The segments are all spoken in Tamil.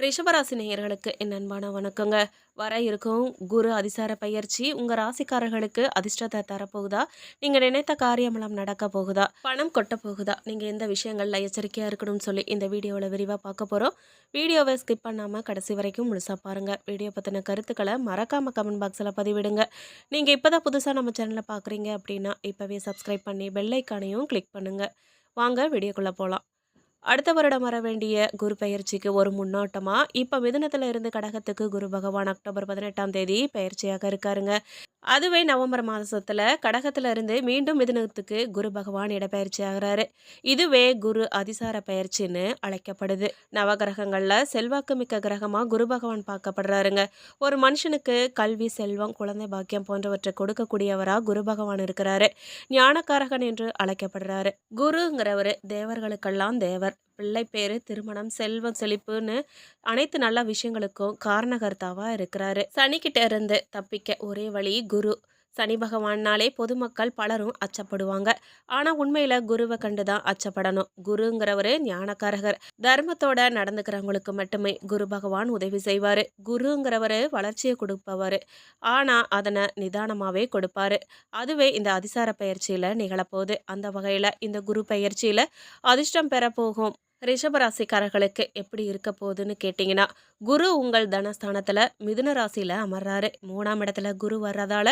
ரிஷபராசி நேயர்களுக்கு என் அன்பான வணக்கங்க. வர இருக்கும் குரு அதிசார பயிற்சி உங்க ராசிக்காரர்களுக்கு அதிர்ஷ்டத்தை தரப்போகுதா? நீங்க நினைத்த காரியமெல்லாம் நடக்க போகுதா? பணம் கொட்ட போகுதா? நீங்க எந்த விஷயங்கள்ல எச்சரிக்கையா இருக்கணும்னு சொல்லி இந்த வீடியோவில் விரிவாக பார்க்க போறோம். வீடியோவை ஸ்கிப் பண்ணாம கடைசி வரைக்கும் முழுசா பாருங்க. வீடியோ பத்தின கருத்துக்களை மறக்காம கமெண்ட் பாக்ஸில் பதிவிடுங்க. நீங்க இப்பதான் புதுசா நம்ம சேனலை பார்க்குறீங்க அப்படின்னா இப்பவே சப்ஸ்கிரைப் பண்ணி பெல்லைக்கானையும் கிளிக் பண்ணுங்க. வாங்க வீடியோக்குள்ள போகலாம் அடுத்த வருடம் வர வேண்டிய குரு பயிற்சிக்கு ஒரு முன்னோட்டமா? இப்ப மிதுனத்தில் இருந்து கடகத்துக்கு குரு பகவான் அக்டோபர் பதினெட்டாம் தேதி பயிற்சியாக இருக்காருங்க. அதுவே நவம்பர் மாதத்துல கடகத்திலிருந்து மீண்டும் மிதுனத்துக்கு குரு பகவான் இடப்பெயர்ச்சி ஆகிறாரு. இதுவே குரு அதிசார பயிற்சின்னு அழைக்கப்படுது. நவகிரகங்களில் செல்வாக்கு மிக்க கிரகமாக குரு பகவான் பார்க்கப்படுறாருங்க. ஒரு மனுஷனுக்கு கல்வி செல்வம் குழந்தை பாக்கியம் போன்றவற்றை கொடுக்கக்கூடியவராக குரு பகவான் இருக்கிறாரு. ஞானக்காரகன் என்று அழைக்கப்படுறாரு. குருங்கிறவரு தேவர்களுக்கெல்லாம் தேவர். பிள்ளை பேர் திருமணம் செல்வம் செழிப்புன்னு அனைத்து நல்ல விஷயங்களுக்கும் காரணகர்த்தாவாக இருக்கிறாரு. சனிக்கிட்ட இருந்து தப்பிக்க ஒரே வழி குரு. சனி பகவான்னாலே பொதுமக்கள் பலரும் அச்சப்படுவாங்க. ஆனா உண்மையில குருவை கண்டுதான் அச்சப்படணும். குருங்கிறவரு ஞானக்காரகர். தர்மத்தோட நடந்துக்கிறவங்களுக்கு மட்டுமே குரு பகவான் உதவி செய்வாரு. குருங்கிறவரு வளர்ச்சியை கொடுப்பவர். ஆனா அதனை நிதானமாவே கொடுப்பாரு. அதுவே இந்த அதிசார பயிற்சியில நிகழப்போகுது. அந்த வகையில இந்த குரு பயிற்சியில அதிர்ஷ்டம் பெற போகும் ரிஷபராசிக்காரர்களுக்கு எப்படி இருக்க போகுதுன்னு கேட்டிங்கன்னா குரு உங்கள் தனஸ்தானத்தில் மிதுன ராசியில் அமர்றாரு. மூணாம் இடத்துல குரு வர்றதால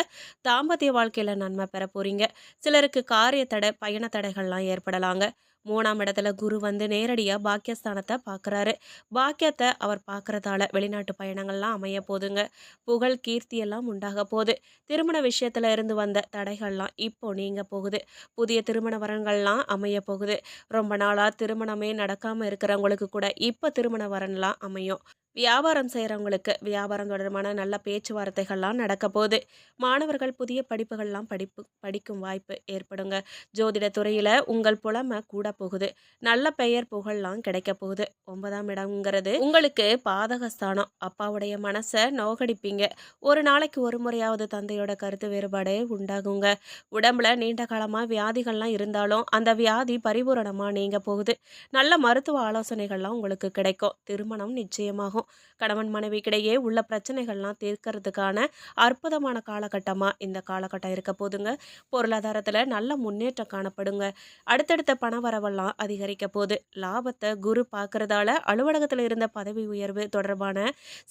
தாம்பத்திய வாழ்க்கையில் நன்மை பெற போகிறீங்க சிலருக்கு காரிய தடை பயண தடைகள்லாம் ஏற்படலாங்க. மூணாம் இடத்துல குரு வந்து நேரடியாக பாக்கியஸ்தானத்தை பார்க்குறாரு. பாக்கியத்தை அவர் பார்க்குறதால வெளிநாட்டு பயணங்கள்லாம் அமைய போதுங்க. புகழ் கீர்த்தி எல்லாம் உண்டாக போகுது. திருமண விஷயத்தில் இருந்து வந்த தடைகள்லாம் இப்போ நீங்க போகுது. புதிய திருமண வரன்கள்லாம் அமைய போகுது. ரொம்ப நாளாக திருமணமே நடக்காமல் இருக்கிறவங்களுக்கு கூட இப்போ திருமண வரன்லாம் அமையும். வியாபாரம் செய்கிறவங்களுக்கு வியாபாரம் தொடர்பான நல்ல பேச்சுவார்த்தைகள்லாம் நடக்க போகுது மாணவர்கள் புதிய படிப்புகள்லாம் படிப்பு படிக்கும் வாய்ப்பு ஏற்படுங்க. ஜோதிட துறையில் உங்கள் புலமை கூட போகுது. நல்ல பெயர் புகழ்லாம் கிடைக்க போகுது. ஒன்பதாம் இடம்ங்கிறது உங்களுக்கு பாதகஸ்தானம். அப்பாவுடைய மனசை நோகடிப்பீங்க. ஒரு நாளைக்கு ஒரு முறையாவது தந்தையோட கருத்து வேறுபாடு உண்டாகுங்க. உடம்புல நீண்ட காலமாக வியாதிகள்லாம் இருந்தாலும் அந்த வியாதி பரிபூரணமாக நீங்க போகுது. நல்ல மருத்துவ ஆலோசனைகள்லாம் உங்களுக்கு கிடைக்கும். திருமணம் நிச்சயமாகும். கணவன் மனைவிக்கிடையே உள்ள பிரச்சனைகள்லாம் தீர்க்கறதுக்கான அற்புதமான காலகட்டமாக இந்த காலகட்டம் இருக்க போதுங்க. பொருளாதாரத்தில் நல்ல முன்னேற்றம் காணப்படுங்க. அடுத்தடுத்த பண வரவெல்லாம் அதிகரிக்க போகுது லாபத்தை குரு பார்க்கறதால அலுவலகத்தில் இருந்த பதவி உயர்வு தொடர்பான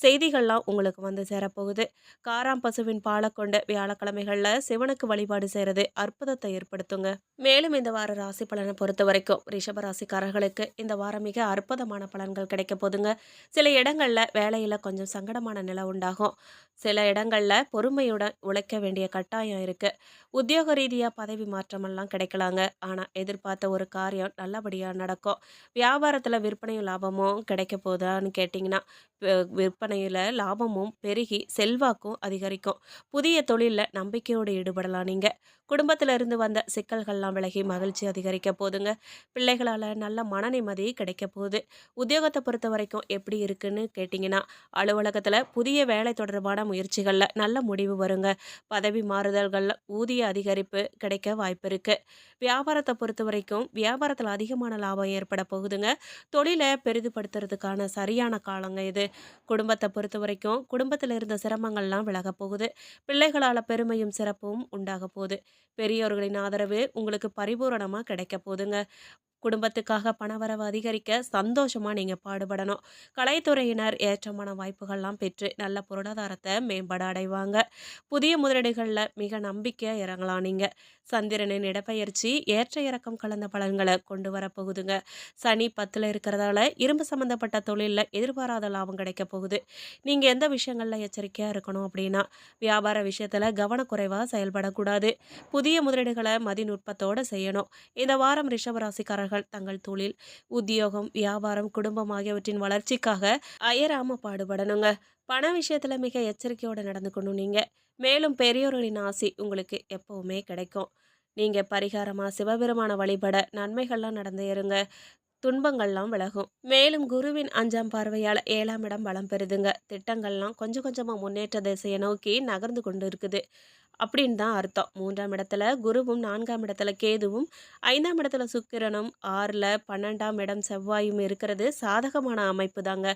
செய்திகள்லாம் உங்களுக்கு வந்து சேரப்போகுது. காராம் பசுவின் பாலை கொண்ட வியாழக்கிழமைகளில் சிவனுக்கு வழிபாடு செய்கிறது அற்புதத்தை ஏற்படுத்துங்க. மேலும் இந்த வார ராசி பலனை பொறுத்த வரைக்கும் ரிஷப ராசிக்காரர்களுக்கு இந்த வாரம் மிக அற்புதமான பலன்கள் கிடைக்க போதுங்க. சில இடங்கள் இடங்களில் வேலையில் கொஞ்சம் சங்கடமான நிலை உண்டாகும். சில இடங்களில் பொறுமையுடன் உழைக்க வேண்டிய கட்டாயம் இருக்குது உத்தியோக ரீதியாக பதவி மாற்றமெல்லாம் கிடைக்கலாங்க. ஆனால் எதிர்பார்த்த ஒரு காரியம் நல்லபடியாக நடக்கும். வியாபாரத்தில் விற்பனையும் லாபமும் கிடைக்க போதான்னு கேட்டிங்கன்னா விற்பனையில் லாபமும் பெருகி செல்வாக்கும் அதிகரிக்கும். புதிய தொழிலில் நம்பிக்கையோடு ஈடுபடலாம் நீங்கள் குடும்பத்தில் இருந்து வந்த சிக்கல்கள்லாம் விலகி மகிழ்ச்சி அதிகரிக்க போதுங்க பிள்ளைகளால் நல்ல மன நிம்மதி கிடைக்க போகுது. உத்தியோகத்தை பொறுத்த வரைக்கும் எப்படி இருக்குன்னு கேட்டிங்கன்னா அலுவலகத்தில் புதிய வேலை தொடர்பான முயற்சிகளில் நல்ல முடிவு வருங்க. பதவி மாறுதல்களில் ஊதிய அதிகரிப்பு கிடைக்க வாய்ப்பு இருக்குது வியாபாரத்தை பொறுத்த வரைக்கும் வியாபாரத்தில் அதிகமான லாபம் ஏற்பட போகுதுங்க. தொழிலை பெரிதுபடுத்துறதுக்கான சரியான காலங்க இது. குடும்பத்தை பொறுத்த வரைக்கும் குடும்பத்தில் இருந்த சிரமங்கள்லாம் விலக போகுது. பிள்ளைகளால் பெருமையும் சிறப்பும் உண்டாக போகுது. பெரியோர்களின் ஆதரவு உங்களுக்கு பரிபூரணமாக கிடைக்க போகுதுங்க. குடும்பத்துக்காக பணவரவு அதிகரிக்க சந்தோஷமாக நீங்கள் பாடுபடணும். கலைத்துறையினர் ஏற்றமான வாய்ப்புகள்லாம் பெற்று நல்ல பொருளாதாரத்தை மேம்பட அடைவாங்க. புதிய முதலீடுகளில் மிக நம்பிக்கையாக இறங்கலாம் நீங்கள் சந்திரனின் இடப்பெயர்ச்சி ஏற்ற இறக்கம் கலந்த பலன்களை கொண்டு வரப்போகுதுங்க சனி பத்தில் இருக்கிறதால இரும்பு சம்மந்தப்பட்ட தொழிலில் எதிர்பாராத லாபம் கிடைக்க போகுது. நீங்கள் எந்த விஷயங்களில் எச்சரிக்கையாக இருக்கணும் அப்படின்னா வியாபார விஷயத்தில் கவனக்குறைவாக செயல்படக்கூடாது. புதிய முதலீடுகளை மதிநுட்பத்தோடு செய்யணும். இந்த வாரம் ரிஷபராசிக்காரர்கள் தங்கள் தொழில் உத்தியோகம் வியாபாரம் குடும்பம் ஆகியவற்றின் வளர்ச்சிக்காக அயராம பாடுபடணுங்க. பண விஷயத்துல மிக எச்சரிக்கையோட நடந்துக்கணும் நீங்க. மேலும் பெரியோர்களின் ஆசி உங்களுக்கு எப்பவுமே கிடைக்கும். நீங்கள் பரிகாரமாக சிவபெருமான வழிபட நன்மைகள்லாம் நடந்து இருங்க துன்பங்கள்லாம் விலகும். மேலும் குருவின் அஞ்சாம் பார்வையால் ஏழாம் இடம் பலம் பெறுதுங்க. திட்டங்கள்லாம் கொஞ்சம் கொஞ்சமாக முன்னேற்ற திசையை நோக்கி நகர்ந்து கொண்டு இருக்குது. அப்படின்னு தான் அர்த்தம். மூன்றாம் இடத்துல குருவும் நான்காம் இடத்துல கேதுவும் ஐந்தாம் இடத்துல சுக்கிரனும் ஆறில் பன்னெண்டாம் இடம் செவ்வாயும் இருக்கிறது. சாதகமான அமைப்பு தாங்க.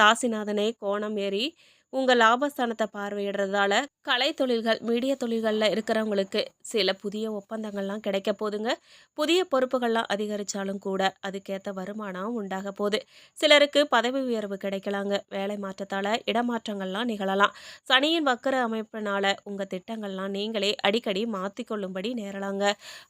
ராசிநாதனே கோணம் ஏறி உங்கள் லாபஸ்தானத்தை பார்வையிடுறதால கலை தொழில்கள் மீடிய தொழில்களில் இருக்கிறவங்களுக்கு சில புதிய ஒப்பந்தங்கள்லாம் கிடைக்க போதுங்க புதிய பொறுப்புகள்லாம் அதிகரித்தாலும் கூட அதுக்கேற்ற வருமானம் உண்டாக போகுது. சிலருக்கு பதவி உயர்வு கிடைக்கலாங்க. வேலை மாற்றத்தால் இடமாற்றங்கள்லாம் நிகழலாம். சனியின் வக்கர அமைப்பினால் உங்கள் திட்டங்கள்லாம் நீங்களே அடிக்கடி மாற்றிக்கொள்ளும்படி நேரலாங்க.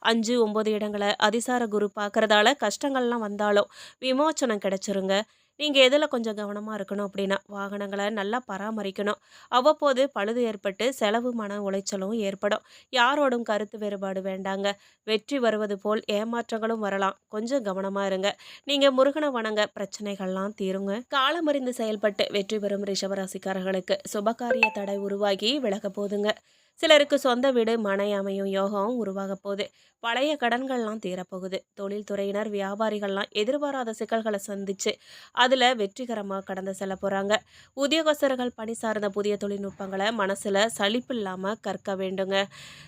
அஞ்சு ஒம்பது இடங்களை அதிசார குரு பார்க்குறதால கஷ்டங்கள்லாம் வந்தாலும் விமோச்சனம் கிடைச்சிருங்க. நீங்கள் எதில் கொஞ்சம் கவனமாக இருக்கணும் அப்படின்னா வாகனங்களை நல்லா பராமரிக்கணும். அவ்வப்போது பழுது ஏற்பட்டு செலவு மன உளைச்சலும் ஏற்படும். யாரோடும் கருத்து வேறுபாடு வேண்டாங்க. வெற்றி வருவது போல் ஏமாற்றங்களும் வரலாம். கொஞ்சம் கவனமாக இருங்க. நீங்கள் முருகனை வணங்க பிரச்சனைகள்லாம் தீருங்க. காலமறிந்து செயல்பட்டு வெற்றி பெறும் ரிஷபராசிக்காரர்களுக்கு சுபகாரிய தடை உருவாகி விலக போதுங்க. சிலருக்கு சொந்த வீடு மனை அமையும் யோகம் உருவாக போகுது பழைய கடன்கள்லாம் தீரப்போகுது. தொழில்துறையினர் வியாபாரிகள்லாம் எதிர்பாராத சிக்கல்களை சந்திச்சு அதில் வெற்றிகரமாக கடந்து செல்ல போகிறாங்க உத்தியோகஸ்தர்கள் பணி சார்ந்த புதிய தொழில்நுட்பங்களை மனசில் சலிப்பு இல்லாமல் கற்க வேண்டுங்க.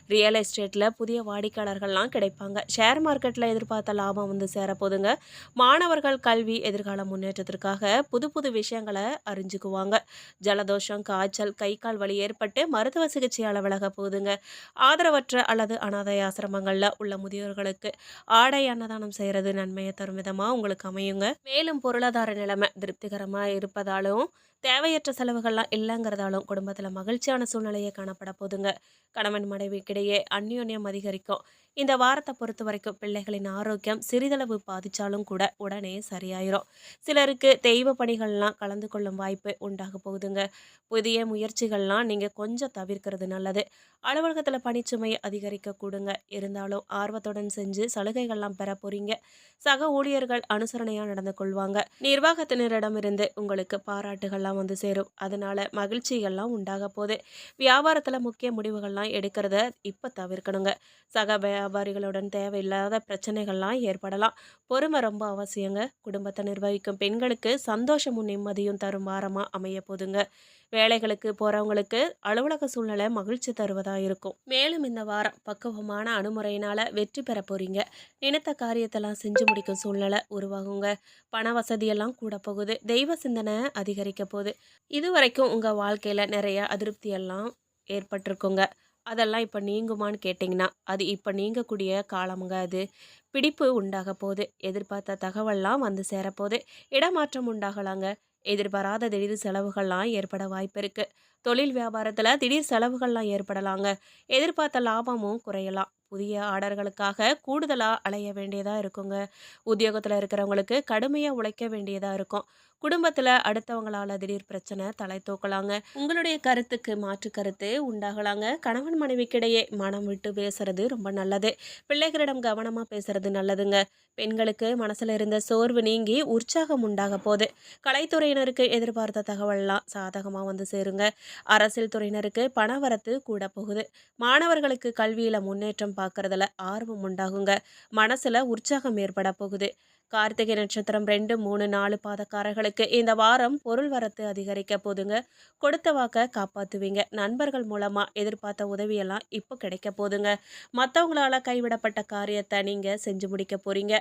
ரியல் எஸ்டேட்டில் புதிய வாடிக்கையாளர்கள்லாம் கிடைப்பாங்க. ஷேர் மார்க்கெட்டில் எதிர்பார்த்த லாபம் வந்து சேரப்போதுங்க மாணவர்கள் கல்வி எதிர்கால முன்னேற்றத்திற்காக புது புது விஷயங்களை அறிஞ்சுக்குவாங்க. ஜலதோஷம் காய்ச்சல் கை கால் வலி ஏற்பட்டு மருத்துவ சிகிச்சையால் விலக போகுதுங்க. ஆதரவற்ற அல்லது அனாதை ஆசிரமங்களில் உள்ள முதியோர்களுக்கு ஆடை அன்னதானம் செய்கிறது நன்மையை தரும் விதமாக உங்களுக்கு அமையுங்க. மேலும் பொருளாதார நிலைமை திருப்திகரமாக இருப்பதாலும் தேவையற்ற செலவுகள்லாம் இல்லைங்கிறதாலும் குடும்பத்தில் மகிழ்ச்சியான சூழ்நிலையை காணப்பட போதுங்க. கணவன் மனைவிக்கிடையே அந்யோன்யம் அதிகரிக்கும். இந்த வாரத்தை பொறுத்த வரைக்கும் பிள்ளைகளின் ஆரோக்கியம் சிறிதளவு பாதிச்சாலும் கூட உடனே சரியாயிரும். சிலருக்கு தெய்வ பணிகள்லாம் கலந்து கொள்ளும் வாய்ப்பு உண்டாக போகுதுங்க. புதிய முயற்சிகள்லாம் நீங்கள் கொஞ்சம் தவிர்க்கிறது நல்லது. அலுவலகத்தில் பணிச்சுமையை அதிகரிக்க கூடுங்க. இருந்தாலும் ஆர்வத்துடன் செஞ்சு சலுகைகள்லாம் பெற போறீங்க. சக ஊழியர்கள் அனுசரணையாக நடந்து கொள்வாங்க. நிர்வாகத்தினரிடமிருந்து உங்களுக்கு பாராட்டுகள்லாம் வந்து சேரும். அதனால மகிழ்ச்சிகள்லாம் உண்டாக போகுது. வியாபாரத்தில் முக்கிய முடிவுகள்லாம் எடுக்கிறத இப்போ தவிர்க்கணுங்க. சக வியாபாரிகளுடன் தேவையில்லாத பிரச்சனைகள்லாம் ஏற்படலாம். பொறுமை ரொம்ப அவசியங்க. குடும்பத்தை நிர்வகிக்கும் பெண்களுக்கு சந்தோஷமும் நிம்மதியும் தரும் வாரமாக அமைய போதுங்க வேலைகளுக்கு போகிறவங்களுக்கு அலுவலக சூழ்நிலை மகிழ்ச்சி தருவதாக இருக்கும். மேலும் இந்த வாரம் பக்குவமான அணுமுறையினால் வெற்றி பெற போகிறீங்க நினைத்த காரியத்தெல்லாம் செஞ்சு முடிக்கும் சூழ்நிலை உருவாகுங்க. பண வசதியெல்லாம் கூட போகுது. தெய்வ சிந்தனை அதிகரிக்க போகுது. இது வரைக்கும் உங்கள் வாழ்க்கையில் நிறைய அதிருப்தியெல்லாம் ஏற்பட்டிருக்குங்க. அதெல்லாம் இப்போ நீங்குமான்னு கேட்டிங்கன்னா அது இப்போ நீங்கக்கூடிய காலமுங்க அது. பிடிப்பு உண்டாக போகுது. எதிர்பார்த்த தகவல்லாம் வந்து சேரப்போகுது இடமாற்றம் உண்டாகலாங்க. எதிர்பாராத திடீர் செலவுகள்லாம் ஏற்பட வாய்ப்பு இருக்குது தொழில் வியாபாரத்தில் திடீர் செலவுகள்லாம் ஏற்படலாங்க. எதிர்பார்த்த லாபமும் குறையலாம். புதிய ஆர்டர்களுக்காக கூடுதலாக அலைய வேண்டியதாக இருக்குங்க. உத்தியோகத்தில் இருக்கிறவங்களுக்கு கடுமையாக உழைக்க வேண்டியதாக இருக்கும். குடும்பத்தில் அடுத்தவங்களால திடீர் பிரச்சனை தலை தூக்கலாங்க. உங்களுடைய கருத்துக்கு மாற்று கருத்து உண்டாகலாங்க. கணவன் மனைவிக்கிடையே மனம் விட்டு பேசுறது ரொம்ப நல்லது. பிள்ளைகளிடம் கவனமாக பேசுறது நல்லதுங்க. பெண்களுக்கு மனசில் இருந்த சோர்வு நீங்கி உற்சாகம் உண்டாக போகுது. கலைத்துறையினருக்கு எதிர்பார்த்த தகவல்லாம் சாதகமாக வந்து சேருங்க. அரசியல் துறையினருக்கு பணவரத்து கூட போகுது. மாணவர்களுக்கு கல்வியில் முன்னேற்றம் பார்க்கறதுல ஆர்வம் உண்டாகுங்க. மனசில் உற்சாகம் ஏற்பட போகுது. கார்த்திகை நட்சத்திரம் ரெண்டு மூணு நாலு பாதக்காரர்களுக்கு இந்த வாரம் பொருள் வரத்து அதிகரிக்க போதுங்க. கொடுத்த வாக்க காப்பாற்றுவீங்க நண்பர்கள் மூலமாக எதிர்பார்த்த உதவியெல்லாம் இப்போ கிடைக்க போதுங்க. மற்றவங்களால் கைவிடப்பட்ட காரியத்தை நீங்கள் செஞ்சு முடிக்க போகிறீங்க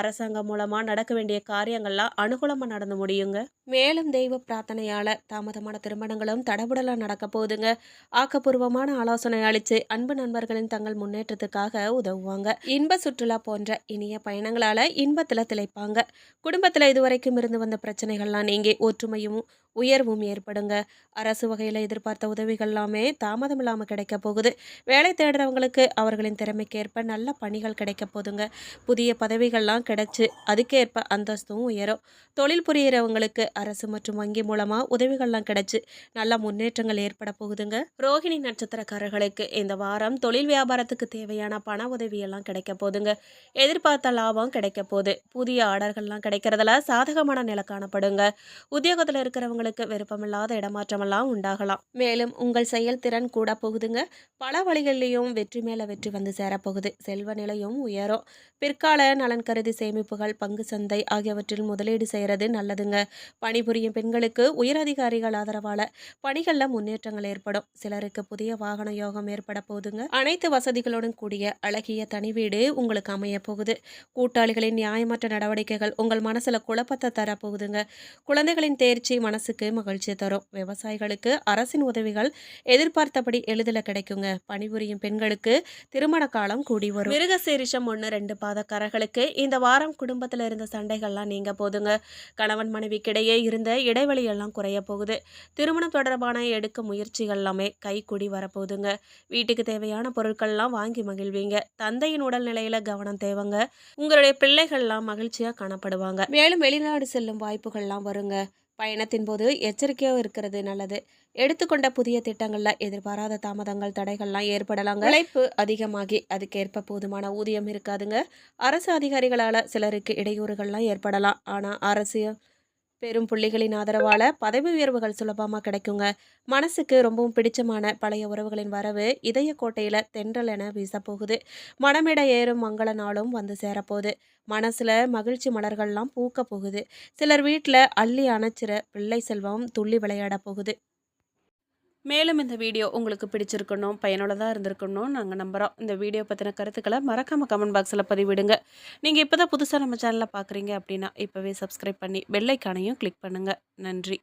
அரசாங்கம் மூலமாக நடக்க வேண்டிய காரியங்கள்லாம் அனுகூலமாக நடந்து முடியுங்க. மேலும் தெய்வ பிரார்த்தனையால் தாமதமான திருமணங்களும் தடபுடலாக நடக்க போகுதுங்க. ஆக்கப்பூர்வமான ஆலோசனை அளித்து அன்பு நண்பர்களின் தங்கள் முன்னேற்றத்துக்காக உதவுவாங்க. இன்ப சுற்றுலா போன்ற இனிய பயணங்களால் இன்பத்தில் திளைப்பாங்க குடும்பத்தில் இதுவரைக்கும் இருந்து வந்த பிரச்சனைகள்லாம் நீங்கி ஒற்றுமையும் உயர்வும் ஏற்படுங்க. அரசு வகையில் எதிர்பார்த்த உதவிகள் எல்லாமே தாமதம் இல்லாமல் கிடைக்க போகுது. வேலை தேடுறவங்களுக்கு அவர்களின் திறமைக்கேற்ப நல்ல பணிகள் கிடைக்க போதுங்க. புதிய பதவிகள்லாம் கிடைச்சி அதுக்கேற்ப அந்தஸ்தும் உயரும். தொழில் புரியிறவங்களுக்கு அரசு மற்றும் வங்கி மூலமாக உதவிகள்லாம் கிடைச்சி நல்ல முன்னேற்றங்கள் ஏற்பட போகுதுங்க. ரோஹிணி நட்சத்திரக்காரர்களுக்கு இந்த வாரம் தொழில் வியாபாரத்துக்கு தேவையான பண உதவியெல்லாம் கிடைக்க போதுங்க. எதிர்பார்த்த லாபம் கிடைக்க போகுது புதிய ஆர்டர்கள்லாம் கிடைக்கிறதுல சாதகமான நிலை காணப்படுங்க. உத்தியோகத்தில் இருக்கிறவங்களுக்கு விருப்பமில்லாத இடமாற்றமெல்லாம் உண்டாகலாம். மேலும் உங்கள் செயல்திறன் கூட போகுதுங்க. பல வழிகளிலையும் வெற்றி மேலே வெற்றி வந்து சேரப்போகுது. செல்வ நிலையும் உயரும். பிற்கால நலன் கருதி சேமிப்புகள் பங்கு சந்தை ஆகியவற்றில் முதலீடு செய்கிறது நல்லதுங்க. பணிபுரியும் பெண்களுக்கு உயரதிகாரிகள் ஆதரவால பணிகளில் முன்னேற்றங்கள் ஏற்படும். சிலருக்கு புதிய வாகன யோகம் ஏற்பட போகுதுங்க. அனைத்து வசதிகளுடன் கூடிய அழகிய தனி வீடு உங்களுக்கு அமைய போகுது. கூட்டாளிகளின் நியாயமற்ற நடவடிக்கைகள் உங்கள் மனசில் குழப்பத்தை தரப்போகுதுங்க குழந்தைகளின் தேர்ச்சி மனசுக்கு மகிழ்ச்சி தரும். விவசாயிகளுக்கு அரசின் உதவிகள் எதிர்பார்த்தபடி எளிதில் கிடைக்குங்க. பணிபுரியும் பெண்களுக்கு திருமண காலம் கூடி வரும். மிருகசீரிஷம் ஒன்று ரெண்டு பாதக்காரர்களுக்கு இந்த வாரம் குடும்பத்தில் இருந்த சண்டைகள்லாம் நீங்க போதுங்க. கணவன் மனைவிக்கிடையே இருந்த இடைவெளி எல்லாம் குறைய போகுது. திருமணம் தொடர்பான எடுக்கும் முயற்சிகள் எல்லாமே கை கூடி வரப்போகுதுங்க. வீட்டுக்கு தேவையான பொருட்கள்லாம் வாங்கி மகிழ்வீங்க. தந்தையின் உடல்நிலையில கவனம் தேவைங்க. உங்களுடைய பிள்ளைகள்லாம் மகிழ்ச்சியா காணப்படுவாங்க. மேலும் வெளிநாடு செல்லும் வாய்ப்புகள்லாம் வருங்க. பயணத்தின் போது எச்சரிக்கையாக இருக்கிறது நல்லது. எடுத்துக்கொண்ட புதிய திட்டங்கள்ல எதிர்பாராத தாமதங்கள் தடைகள்லாம் ஏற்படலாங்க. உழைப்பு அதிகமாகி அதுக்கேற்ப போதுமான ஊதியம் இருக்காதுங்க. அரசு அதிகாரிகளால சிலருக்கு இடையூறுகள்லாம் ஏற்படலாம். ஆனா அரசு பெரும் புள்ளிகளின் ஆதரவால் பதவி உயர்வுகள் சுலபமாக கிடைக்குங்க. மனசுக்கு ரொம்பவும் பிடிச்சமான பழைய உறவுகளின் வரவு இதய கோட்டையில் தென்றல் என வீசப்போகுது மனமிட ஏறும் மங்கள நாளும் வந்து சேரப்போகுது. மனசில் மகிழ்ச்சி மலர்கள்லாம் பூக்க போகுது. சிலர் வீட்டில் அள்ளி அணைச்சிற பிள்ளை செல்வம் துள்ளி விளையாட போகுது. மேலும் இந்த வீடியோ உங்களுக்கு பிடிச்சிருக்கணும் பயனுள்ளதாக இருந்திருக்கணும் நாங்கள் நம்புகிறோம் இந்த வீடியோ பற்றின கருத்துக்களை மறக்காமல் கமெண்ட் பாக்ஸில் பதிவிடுங்க. நீங்கள் இப்போ தான் புதுசாக நம்ம சேனலில் பார்க்குறீங்க அப்படின்னா இப்போவே சப்ஸ்கிரைப் பண்ணி பெல்லைக்கானையும் கிளிக் பண்ணுங்கள் நன்றி.